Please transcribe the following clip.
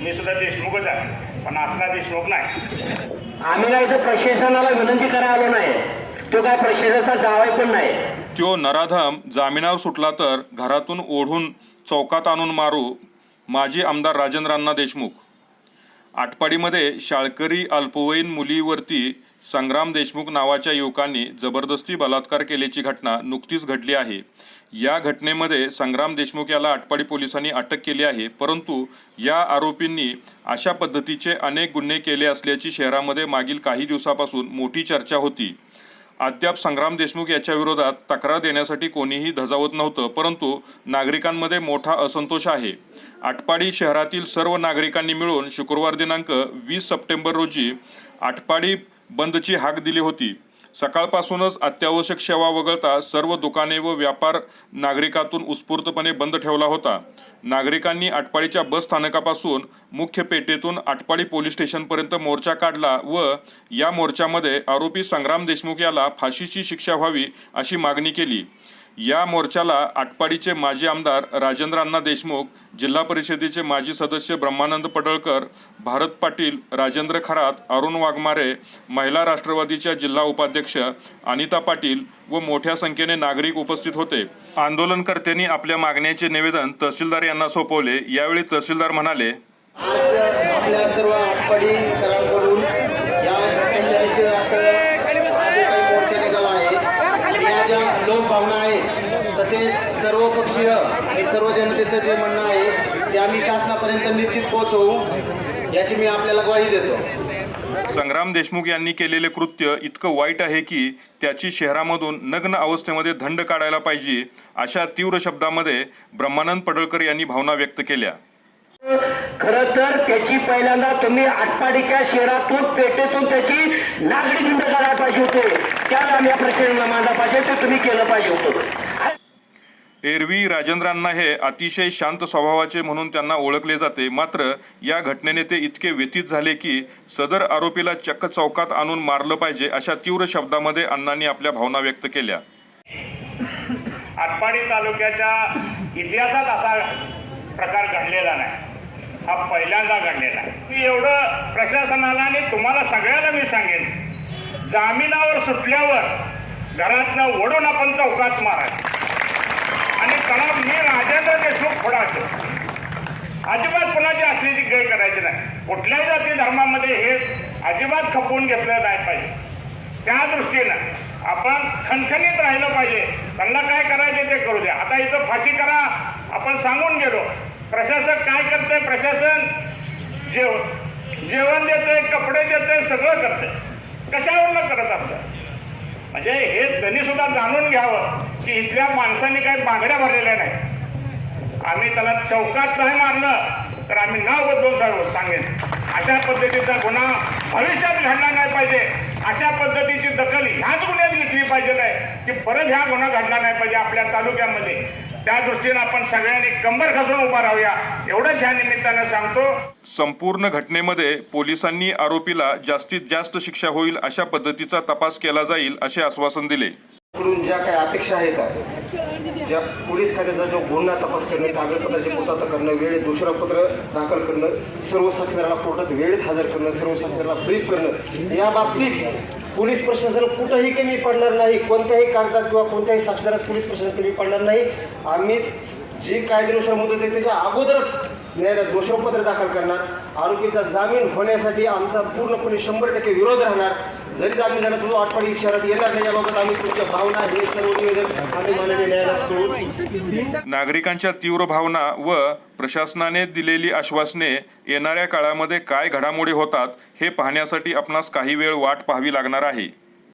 मी सुद्धा देशमुखच आहे पण असला देशमुख नाही. आम्ही काय इथं प्रशासनाला विनंती करायला आलो नाही. तो काय प्रशासनाचा जावाय पण नाही? त्यो नराधाम जामिनावर सुटला तर घरातून ओढून चौकात आणून मारू माजी आमदार राजेंद्रांना देशमुख. आटपाडीमध्ये शाळकरी अल्पवयीन मुलीवरती संग्राम देशमुख नावाच्या युवकांनी जबरदस्ती बलात्कार केल्याची घटना नुकतीच घडली आहे. या घटनेमध्ये संग्राम देशमुख याला आटपाडी पोलिसांनी अटक केली आहे परंतु या आरोपींनी अशा पद्धतीचे अनेक गुन्हे केले असल्याची शहरामध्ये मागील काही दिवसापासून मोठी चर्चा होती. अद्याप संग्राम देशमुख याच्या विरोधात तक्रार देण्यासाठी कोणीही धजावत नव्हतं परंतु नागरिकांमध्ये मोठा असंतोष आहे. आटपाडी शहरातील सर्व नागरिकांनी मिळून शुक्रवार दिनांक वीस सप्टेंबर रोजी आटपाडी बंदची हाक दिली होती. सकाळपासूनच अत्यावश्यक सेवा वगळता सर्व दुकाने व व्यापार नागरिकातून उत्स्फूर्तपणे बंद ठेवला होता. नागरिकांनी आटपाडीच्या बस स्थानकापासून मुख्य पेठेतून आटपाडी पोलीस स्टेशनपर्यंत मोर्चा काढला व या मोर्चामध्ये आरोपी संग्राम देशमुख याला फाशीची शिक्षा व्हावी अशी मागणी केली. या मोर्चाला आटपाडीचे माजी आमदार राजेंद्र अण्णा देशमुख जिल्हा परिषदेचे माजी सदस्य ब्रह्मानंद पडळकर भारत पाटील राजेंद्र खरात अरुण वाघमारे महिला राष्ट्रवादीच्या जिल्हा उपाध्यक्ष अनिता पाटील व मोठ्या संख्येने नागरिक उपस्थित होते. आंदोलनकर्त्यांनी आपल्या मागण्याचे निवेदन तहसीलदार यांना सोपवले. यावेळी तहसीलदार म्हणाले आपल्या सर्व आटपाडीकरांकडून या घटनेच्या निषेधार्थ आज जो काही मोर्चा निघाला आहे आणि या ज्या लोकभावना आहेत तसेच सर्व पक्षीय आणि सर्व जनतेचं जे म्हणणं आहे ते आम्ही शासनापर्यंत निश्चित पोहोचवू. याची मी आपल्याला ग्वाही देतो. संग्राम देशमुख यांनी केलेले कृत्य इतकं वाईट आहे की त्याची शहरामधून नग्न अवस्थेमध्ये धंड काढायला पाहिजे अशा तीव्र शब्दामध्ये ब्रह्मानंद पडळकर यांनी भावना व्यक्त केल्या. खर तर त्याची पहिल्यांदा तुम्ही आटपाडीच्या शहरातून पेटेतून त्याची नागरिक हिंद करायला पाहिजे होते. त्याला आम्ही या प्रश्नाला मांडला पाहिजे ते तुम्ही केलं पाहिजे होतं. एरवी राजेंद्रांना हे अतिशय शांत स्वभावाचे म्हणून त्यांना ओळखले जाते. मात्र या घटनेने ते इतके व्यथित झाले की सदर आरोपीला चक्क चौकात आणून मारलं पाहिजे अशा तीव्र शब्दामध्ये अण्णांनी आपल्या भावना व्यक्त केल्या. आटपाडी तालुक्याच्या इतिहासात असा प्रकार घडलेला नाही. हा पहिल्यांदा घडलेला आहे. मी एवढं प्रशासनाला आणि तुम्हाला सगळ्याला मी सांगेन जामिनावर सुटल्यावर घरातनं ओढून आपण चौकात मारायचं. आणि कळा हे राजेंद्र देशमुख फोडायचो अजिबात कुणाची असलेली गय करायची नाही. कुठल्याही जाती धर्मामध्ये हे अजिबात खपवून घेतलं नाही पाहिजे. त्या दृष्टीनं आपण खणखणीत राहिलं पाहिजे. त्यांना काय करायचे ते करू द्या. आता इथं फाशी करा आपण सांगून गेलो. प्रशासक काय करते प्रशासन जेव जेवण देते कपडे देते सगळं करते कशावर करत असतं? म्हणजे हे त्यांनी सुद्धा जाणून घ्यावं की इथल्या माणसांनी काही बांगड्या भरलेल्या नाही. आम्ही त्याला चौकात नाही मारलं तर आम्ही नाव बदलून सांगू सांगेन. अशा पद्धतीचा गुन्हा भविष्यात घडला नाही पाहिजे. अशा पद्धतीची दखल ह्याच गुन्ह्यात घेतली पाहिजे नाही की परत ह्या गुन्हा घडला नाही पाहिजे आपल्या तालुक्यामध्ये. त्या दृष्टीनं आपण सगळ्यांनी कंबर खसून उभा राहूया. एवढंच ह्या निमित्तानं सांगतो. संपूर्ण घटनेमध्ये पोलिसांनी आरोपीला जास्तीत जास्त शिक्षा होईल अशा पद्धतीचा तपास केला जाईल असे आश्वासन दिले. ज्या काही अपेक्षा आहेत ज्या पोलीस खात्याचा जो गुन्हा तपास करणं कागदपत्राची पूर्तता करणं वेळेत दुसरपत्र दाखल करणं सर्व साक्षीदाराला कोर्टात वेळेत हजर करणं सर्व साक्षीदाराला ब्रीफ करणं या बाबतीत पोलीस प्रशासन कुठंही कमी पडणार नाही कोणत्याही कागदात किंवा कोणत्याही साक्षरात पोलीस प्रशासन कमी पडणार नाही. आम्ही जी कायदेनुसार मुदत आहे त्याच्या अगोदरच न्यायालयात दोषपत्र दाखल करणार. आरोपीचा जामीन होण्यासाठी आमचा पूर्णपणे शंभर टक्के विरोध राहणार. जरी आम्ही झाला तो आटपाडी शहरात येणार नाही याबाबत आम्ही तुमच्या भावना हे सर्व निवेदन आम्ही माननीय न्यायालयात नागरिकांच्या तीव्र भावना व प्रशासनाने दिलेली आश्वासने येणाऱ्या काळामध्ये काय घडामोडी होतात हे पाहण्यासाठी आपणास काही वेळ वाट पाहावी लागणार आहे.